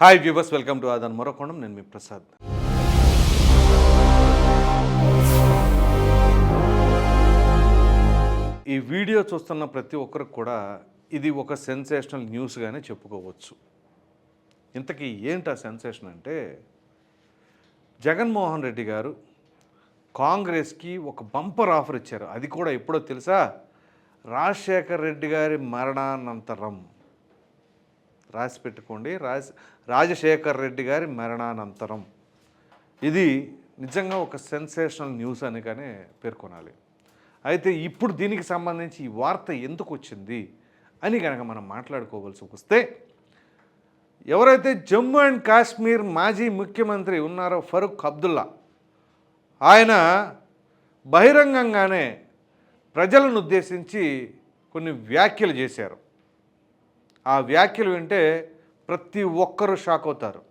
Hi viewers welcome to ఆదాన్ మరొకొండం. నేను మీ ప్రసాద్. ఈ వీడియో చూస్తున్న ప్రతి ఒక్కరికి కూడా ఇది ఒక సెన్సేషనల్ న్యూస్గానే చెప్పుకోవచ్చు. ఇంతకీ ఏంటి ఆ సెన్సేషన్ అంటే జగన్మోహన్ రెడ్డి గారు కాంగ్రెస్కి ఒక బంపర్ ఆఫర్ ఇచ్చారు. అది కూడా ఎప్పుడో తెలుసా? రాజశేఖర్ రెడ్డి గారి మరణానంతరం. రాసి పెట్టుకోండి. రాజ్ రాజశేఖర్ రెడ్డి గారి మరణానంతరం. ఇది నిజంగా ఒక సెన్సేషనల్ న్యూస్ అని కానీ పేర్కొనాలి. అయితే ఇప్పుడు దీనికి సంబంధించి ఈ వార్త ఎందుకు వచ్చింది అని కనుక మనం మాట్లాడుకోవాల్సి వస్తే ఎవరైతే జమ్మూ అండ్ కాశ్మీర్ మాజీ ముఖ్యమంత్రి ఉన్నారో ఫరూక్ అబ్దుల్లా ఆయన బహిరంగంగానే ప్రజలను ఉద్దేశించి కొన్ని వ్యాఖ్యలు చేశారు. ఆ వ్యాఖ్యలు వింటే ప్రతి ఒక్కరూ షాక్ అవుతారు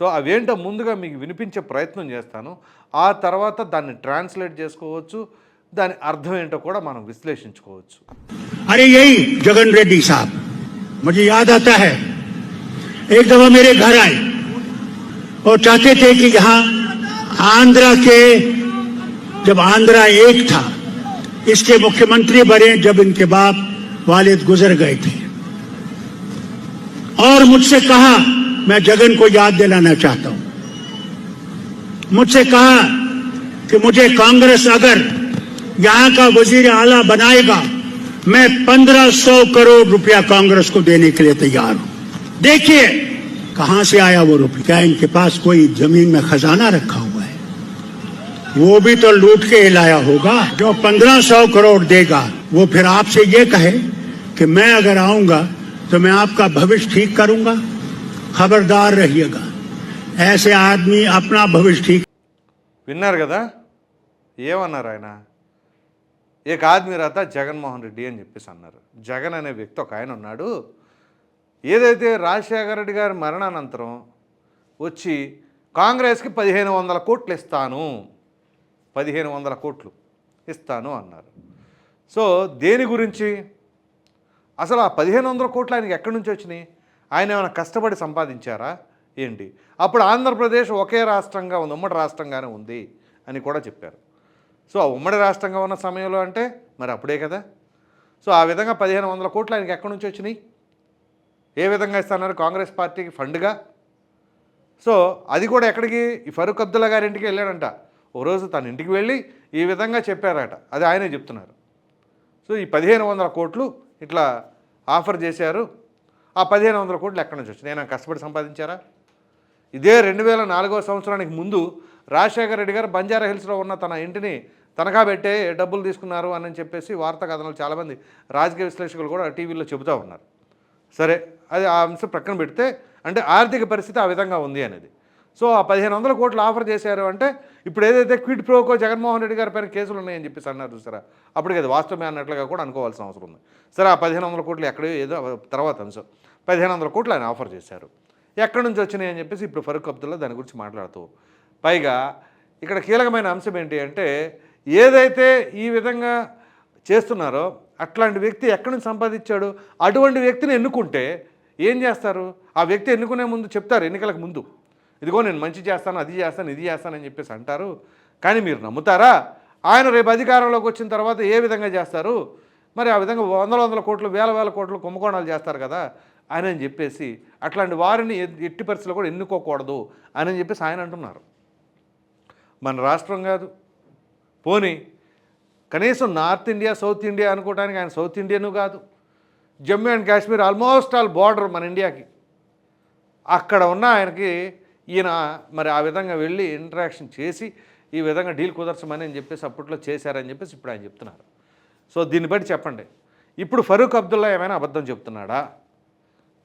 సో అవేంటో ముందుగా మీకు వినిపించే ప్రయత్నం చేస్తాను ఆ తర్వాత దాన్ని ట్రాన్స్లేట్ చేసుకోవచ్చు దాని అర్థం ఏంటో కూడా మనం విశ్లేషించుకోవచ్చు अरे यही जगन रेड्डी साहब मुझे याद आता है एक दफा मेरे घर आए और चाहते थे कि यहाँ आंध्रा के जब आंध्रा एक था इसके मुख्यमंत्री बने जब इनके बाप वालिद गुजर गए थे और मुझसे कहा, मैं जगन को याद दिलाना चाहता हूँ। मुझसे कहा कि मुझे कांग्रेस अगर यहाँ का वज़ीर आला बनाएगा, मैं पंद्रह सौ करोड़ रुपया कांग्रेस को देने के लिए तैयार हूँ। देखिए, कहाँ से आया वो रुपया? क्या इनके पास कोई ज़मीन में खजाना रखा हुआ है? वो भी तो लूट के लाया होगा। जो पंद्रह सौ करोड़ देगा, वो फिर आपसे ये कहे कि मैं अगर आऊँगा तो मैं आपका भविष्य ठीक करूंगा खबरदार रहिएगा ऐसे आदमी अपना भविष्य ठीक విన్నారు కదా ఏమన్నారు ఆయన ఏక ఆద్మీ రాత జగన్మోహన్ రెడ్డి అని చెప్పేసి అన్నారు జగన్ అనే వ్యక్తి ఒక ఆయన ఉన్నాడు ఏదైతే రాజశేఖర రెడ్డి గారి మరణానంతరం వచ్చి కాంగ్రెస్కి పదిహేను వందల కోట్లు ఇస్తాను పదిహేను వందల కోట్లు ఇస్తాను అన్నారు సో దేని గురించి అసలు ఆ పదిహేను వందల కోట్లు ఆయనకి ఎక్కడి నుంచి వచ్చినాయి? ఆయన ఏమైనా కష్టపడి సంపాదించారా? ఏంటి? అప్పుడు ఆంధ్రప్రదేశ్ ఒకే రాష్ట్రంగా ఉంది ఉమ్మడి రాష్ట్రంగానే ఉంది అని కూడా చెప్పారు. సో ఆ ఉమ్మడి రాష్ట్రంగా ఉన్న సమయంలో అంటే మరి అప్పుడే కదా? సో ఆ విధంగా పదిహేను వందల కోట్లు ఆయనకి ఎక్కడి నుంచి వచ్చినాయి? ఏ విధంగా ఇస్తున్నారు కాంగ్రెస్ పార్టీకి ఫండ్గా? సో అది కూడా ఎక్కడికి? ఈ ఫరూక్ అబ్దుల్లా గారి ఇంటికి వెళ్ళాడంట. ఓ రోజు తన ఇంటికి వెళ్ళి ఈ విధంగా చెప్పారట. అది ఆయనే చెప్తున్నారు. సో ఈ పదిహేను వందల కోట్లు ఇట్లా ఆఫర్ చేశారు. ఆ పదిహేను వందల కోట్లు ఎక్కడి నుంచి వచ్చి నేను కష్టపడి సంపాదించారా? ఇదే రెండు వేల నాలుగో సంవత్సరానికి ముందు రాజశేఖర రెడ్డి గారు బంజారా హిల్స్లో ఉన్న తన ఇంటిని తనఖా పెట్టే డబ్బులు తీసుకున్నారు అని చెప్పేసి వార్తా కథనాలు చాలామంది రాజకీయ విశ్లేషకులు కూడా టీవీలో చెబుతూ ఉన్నారు. సరే అది ఆ అంశం ప్రక్కన పెడితే అంటే ఆర్థిక పరిస్థితి ఆ విధంగా ఉంది అనేది. సో ఆ పదిహేను వందల కోట్లు ఆఫర్ చేశారు అంటే ఇప్పుడు ఏదైతే క్విడ్ ప్రోకో జగన్మోహన్ రెడ్డి గారి పైన కేసులు ఉన్నాయని చెప్పేసి అన్నారు చూసారా? అప్పటికి అది వాస్తవమే అన్నట్లుగా కూడా అనుకోవాల్సిన అవసరం ఉంది. సరే ఆ పదిహేను వందల కోట్లు ఎక్కడో ఏదో తర్వాత అంశం. పదిహేను వందల కోట్లు ఆయన ఆఫర్ చేశారు. ఎక్కడి నుంచి వచ్చినాయి అని చెప్పేసి ఇప్పుడు ఫరూక్ అబ్దుల్లా దాని గురించి మాట్లాడుతూ పైగా ఇక్కడ కీలకమైన అంశం ఏంటి అంటే ఏదైతే ఈ విధంగా చేస్తున్నారో అట్లాంటి వ్యక్తి ఎక్కడి నుంచి సంపాదించాడు? అటువంటి వ్యక్తిని ఎన్నుకుంటే ఏం చేస్తారు? ఆ వ్యక్తి ఎన్నుకునే ముందు చెప్తారు ఎన్నికలకు ముందు. ఇదిగో నేను మంచి చేస్తాను అది చేస్తాను ఇది చేస్తానని చెప్పేసి అంటారు. కానీ మీరు నమ్ముతారా? ఆయన రేపు అధికారంలోకి వచ్చిన తర్వాత ఏ విధంగా చేస్తారు? మరి ఆ విధంగా వందల వందల కోట్లు వేల వేల కోట్లు కుంభకోణాలు చేస్తారు కదా ఆయన అని చెప్పేసి అట్లాంటి వారిని ఎట్టి పరిస్థితులు కూడా ఎన్నుకోకూడదు అని చెప్పేసి ఆయన అంటున్నారు. మన రాష్ట్రం కాదు. పోనీ కనీసం నార్త్ ఇండియా సౌత్ ఇండియా అనుకోవడానికి ఆయన సౌత్ ఇండియను కాదు. Jammu and Kashmir almost all border మన ఇండియాకి. అక్కడ ఉన్న ఆయనకి ఈయన మరి ఆ విధంగా వెళ్ళి ఇంటరాక్షన్ చేసి ఈ విధంగా డీల్ కుదర్చమని అని చెప్పేసి అప్పట్లో చేశారని చెప్పేసి ఇప్పుడు ఆయన చెప్తున్నారు. సో దీన్ని బట్టి చెప్పండి. ఇప్పుడు ఫరూక్ అబ్దుల్లా ఏమైనా అబద్ధం చెప్తున్నాడా?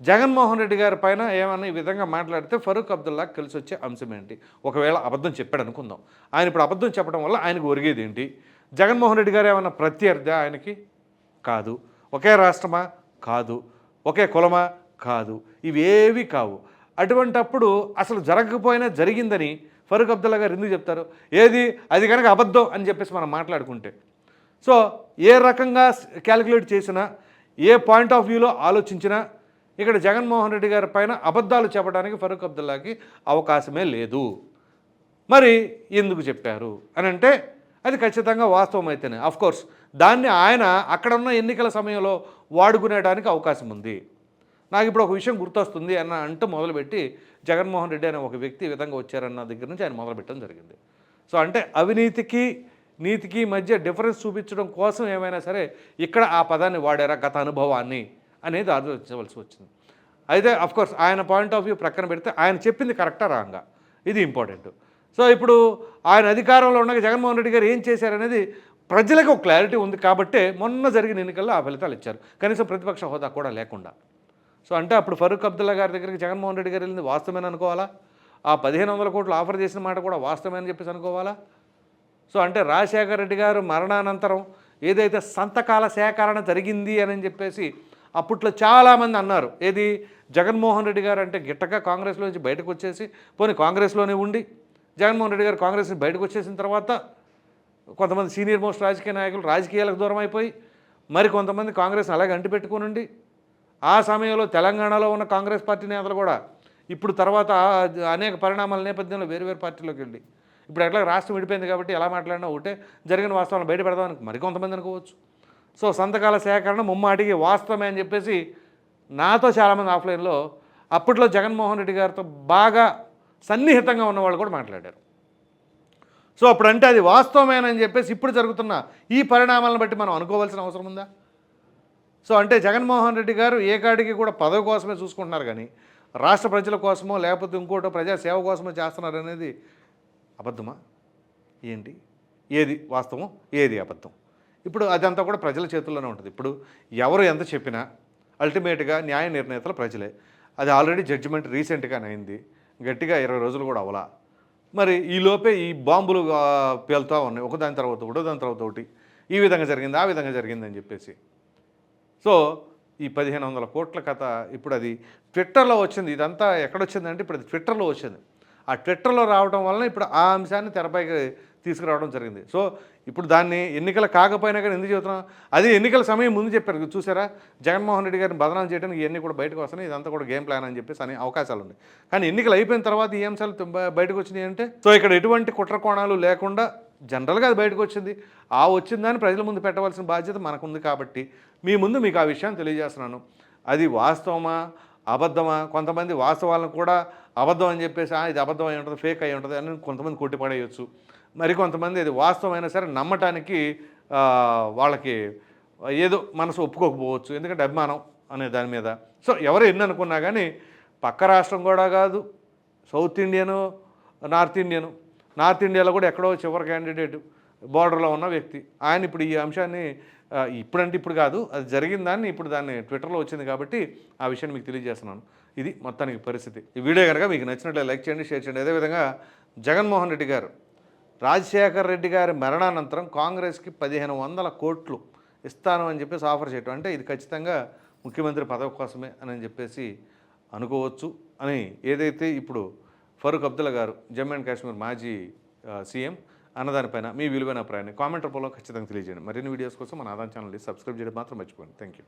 జగన్మోహన్ రెడ్డి గారి పైన ఏమైనా ఈ విధంగా మాట్లాడితే ఫరూక్ అబ్దుల్లాకి కలిసి వచ్చే అంశం ఏంటి? ఒకవేళ అబద్ధం చెప్పాడు అనుకుందాం. ఆయన ఇప్పుడు అబద్ధం చెప్పడం వల్ల ఆయనకు ఒరిగేది ఏంటి? జగన్మోహన్ రెడ్డి గారు ఏమైనా ప్రత్యర్థి ఆయనకి? కాదు. ఒకే రాష్ట్రమా? కాదు. ఒకే కులమా? కాదు. ఇవేవి కావు. అటువంటప్పుడు అసలు జరగకపోయినా జరిగిందని ఫరూక్ అబ్దుల్లా గారు ఎందుకు చెప్తారు? ఏది? అది కనుక అబద్ధం అని చెప్పేసి మనం మాట్లాడుకుంటే. సో ఏ రకంగా క్యాలిక్యులేట్ చేసినా ఏ పాయింట్ ఆఫ్ వ్యూలో ఆలోచించినా ఇక్కడ జగన్మోహన్ రెడ్డి గారి పైన అబద్ధాలు చెప్పడానికి ఫరూక్ అబ్దుల్లాకి అవకాశమే లేదు. మరి ఎందుకు చెప్పారు? అని అంటే అది ఖచ్చితంగా వాస్తవం అయితేనే కోర్స్ దాన్ని ఆయన అక్కడ ఉన్న ఎన్నికల సమయంలో వాడుకునేడానికి అవకాశం ఉంది. నాకు ఇప్పుడు ఒక విషయం గుర్తొస్తుంది అన్న అంటూ మొదలుపెట్టి జగన్మోహన్ రెడ్డి అనే ఒక వ్యక్తి విధంగా వచ్చారన్న దగ్గర నుంచి ఆయన మొదలుపెట్టడం జరిగింది. సో అంటే అవినీతికి నీతికి మధ్య డిఫరెన్స్ చూపించడం కోసం ఏమైనా సరే ఇక్కడ ఆ పదాన్ని వాడారా గత అనుభవాన్ని అనేది ఆలోచించవలసి వచ్చింది. అయితే అఫ్కోర్స్ ఆయన పాయింట్ ఆఫ్ వ్యూ ప్రక్కన పెడితే ఆయన చెప్పింది కరెక్టా రాంగా ఇది ఇంపార్టెంట్ సో ఇప్పుడు ఆయన అధికారంలో ఉండగా జగన్మోహన్ రెడ్డి గారు ఏం చేశారనేది ప్రజలకు ఒక క్లారిటీ ఉంది కాబట్టే మొన్న జరిగిన ఎన్నికల్లో ఆ ఫలితాలు ఇచ్చారు. కనీసం ప్రతిపక్ష హోదా కూడా లేకుండా. సో అంటే అప్పుడు ఫరూక్ అబ్దుల్లా గారి దగ్గరికి జగన్మోహన్ రెడ్డి గారు వెళ్ళింది వాస్తవమేన అనుకోవాలా? ఆ పదిహేను వందల కోట్లు ఆఫర్ చేసిన మాట కూడా వాస్తవమని చెప్పేసి అనుకోవాలా? సో అంటే రాజశేఖర రెడ్డి గారు మరణానంతరం ఏదైతే సంతకాల సేకరణ జరిగింది అని చెప్పేసి అప్పట్లో చాలామంది అన్నారు. ఏది? జగన్మోహన్ రెడ్డి గారు అంటే గిట్టగా కాంగ్రెస్లో నుంచి బయటకు వచ్చేసి పోనీ కాంగ్రెస్లోనే ఉండి జగన్మోహన్ రెడ్డి గారు కాంగ్రెస్ నుంచి బయటకు వచ్చేసిన తర్వాత కొంతమంది సీనియర్ మోస్ట్ రాజకీయ నాయకులు రాజకీయాలకు దూరం అయిపోయి మరి కొంతమంది కాంగ్రెస్ అలాగే అంటిపెట్టుకునండి ఆ సమయంలో తెలంగాణలో ఉన్న కాంగ్రెస్ పార్టీ నేతలు కూడా ఇప్పుడు తర్వాత అనేక పరిణామాల నేపథ్యంలో వేరు వేరు పార్టీలోకి వెళ్ళి ఇప్పుడు ఎట్లా రాష్ట్రం విడిపోయింది కాబట్టి ఎలా మాట్లాడినా ఒకటే జరిగిన వాస్తవాలను బయటపెడదామని మరికొంతమంది అనుకోవచ్చు. సో సంతకాల సేకరణ ముమ్మాటికి వాస్తవమే అని చెప్పేసి నాతో చాలామంది ఆఫ్లైన్లో అప్పట్లో జగన్మోహన్ రెడ్డి గారితో బాగా సన్నిహితంగా ఉన్నవాళ్ళు కూడా మాట్లాడారు. సో అప్పుడంటే అది వాస్తవమేనని చెప్పేసి ఇప్పుడు జరుగుతున్న ఈ పరిణామాలను బట్టి మనం అనుకోవాల్సిన అవసరం ఉందా? సో అంటే జగన్మోహన్ రెడ్డి గారు ఏ కాడికి కూడా పదవి కోసమే చూసుకుంటున్నారు కానీ రాష్ట్ర ప్రజల కోసమో లేకపోతే ఇంకోటో ప్రజా సేవ కోసమో చేస్తున్నారు అనేది అబద్ధమా? ఏంటి? ఏది వాస్తవం ఏది అబద్ధం? ఇప్పుడు అదంతా కూడా ప్రజల చేతుల్లోనే ఉంటుంది. ఇప్పుడు ఎవరు ఎంత చెప్పినా అల్టిమేట్గా న్యాయ నిర్ణేతలు ప్రజలే. అది ఆల్రెడీ జడ్జిమెంట్ రీసెంట్గానే అయింది. గట్టిగా ఇరవై రోజులు కూడా అవలా మరి ఈ లోపే ఈ బాంబులు పేలుతూ ఉన్నాయి. ఒకదాని తర్వాత ఒకటో దాని తర్వాత ఒకటి. ఈ విధంగా జరిగింది ఆ విధంగా జరిగిందని చెప్పేసి. సో ఈ పదిహేను వందల కోట్ల కథ ఇప్పుడు అది ట్విట్టర్లో వచ్చింది. ఇదంతా ఎక్కడొచ్చిందంటే ఇప్పుడు అది ట్విట్టర్లో వచ్చింది. ఆ ట్విట్టర్లో రావడం వలన ఇప్పుడు ఆ అంశాన్ని తెరపైకి తీసుకురావడం జరిగింది. సో ఇప్పుడు దాన్ని ఎన్నికలు కాకపోయినా కానీ ఎందుకు చెబుతున్నాం? అది ఎన్నికల సమయం ముందు చెప్పారు. చూసారా? జగన్మోహన్ రెడ్డి గారిని బదనాలు చేయడానికి ఇవన్నీ కూడా బయటకు వస్తున్నాయి. ఇదంతా కూడా గేమ్ ప్లాన్ అని చెప్పేసి అనే అవకాశాలు ఉన్నాయి. కానీ ఎన్నికలు అయిపోయిన తర్వాత ఈ అంశాలు బయటకు వచ్చినాయి అంటే? సో ఇక్కడ ఎటువంటి కుట్ర కోణాలు లేకుండా జనరల్గా అది బయటకు వచ్చింది. ఆ వచ్చిన దాన్ని ప్రజల ముందు పెట్టవలసిన బాధ్యత మనకుంది కాబట్టి మీ ముందు మీకు ఆ విషయాన్ని తెలియజేస్తున్నాను. అది వాస్తవమా? అబద్ధమా? కొంతమంది వాస్తవాలను కూడా అబద్ధం అని చెప్పేసి ఇది అబద్ధం అయి ఉంటుంది ఫేక్ అయి ఉంటుంది అని కొంతమంది కొట్టిపడేయచ్చు. మరి కొంతమంది అది వాస్తవమైనా సరే నమ్మటానికి వాళ్ళకి ఏదో మనసు ఒప్పుకోకపోవచ్చు. ఎందుకంటే అభిమానం అనే దాని మీద. సో ఎవరు ఎన్ని అనుకున్నా కానీ పక్క రాష్ట్రం కూడా కాదు south Indian north Indian north ఇండియాలో కూడా ఎక్కడో చివరి క్యాండిడేట్ బార్డర్లో ఉన్న వ్యక్తి. ఆయన ఇప్పుడు ఈ అంశాన్ని ఇప్పుడంటే ఇప్పుడు కాదు అది జరిగిన దాన్ని ఇప్పుడు దాన్ని ట్విట్టర్లో వచ్చింది కాబట్టి ఆ విషయాన్ని మీకు తెలియజేస్తున్నాను. ఇది మొత్తానికి పరిస్థితి. ఈ వీడియో కనుక మీకు నచ్చినట్లే లైక్ చేయండి షేర్ చేయండి. అదేవిధంగా జగన్మోహన్ రెడ్డి గారు రాజశేఖర్ రెడ్డి గారి మరణానంతరం కాంగ్రెస్కి పదిహేను వందల కోట్లు ఇస్తాను అని చెప్పేసి ఆఫర్ చేయటం. అంటే ఇది ఖచ్చితంగా ముఖ్యమంత్రి పదవి కోసమే అని చెప్పేసి అనుకోవచ్చు అని ఏదైతే ఇప్పుడు ఫరూక్ అబ్దుల్లా గారు జమ్మూ అండ్ కాశ్మీర్ మాజీ సీఎం అన్నదానిపైన మీ విలువైన అభిప్రాయాన్ని కామెంట్ రూపంలో ఖచ్చితంగా తెలియజేయండి. మరిన్ని వీడియోస్ కోసం మన ఆదాన్ ఛానల్ని సబ్స్క్రైబ్ చేయడం మాత్రం మర్చిపోండి థ్యాంక్ యూ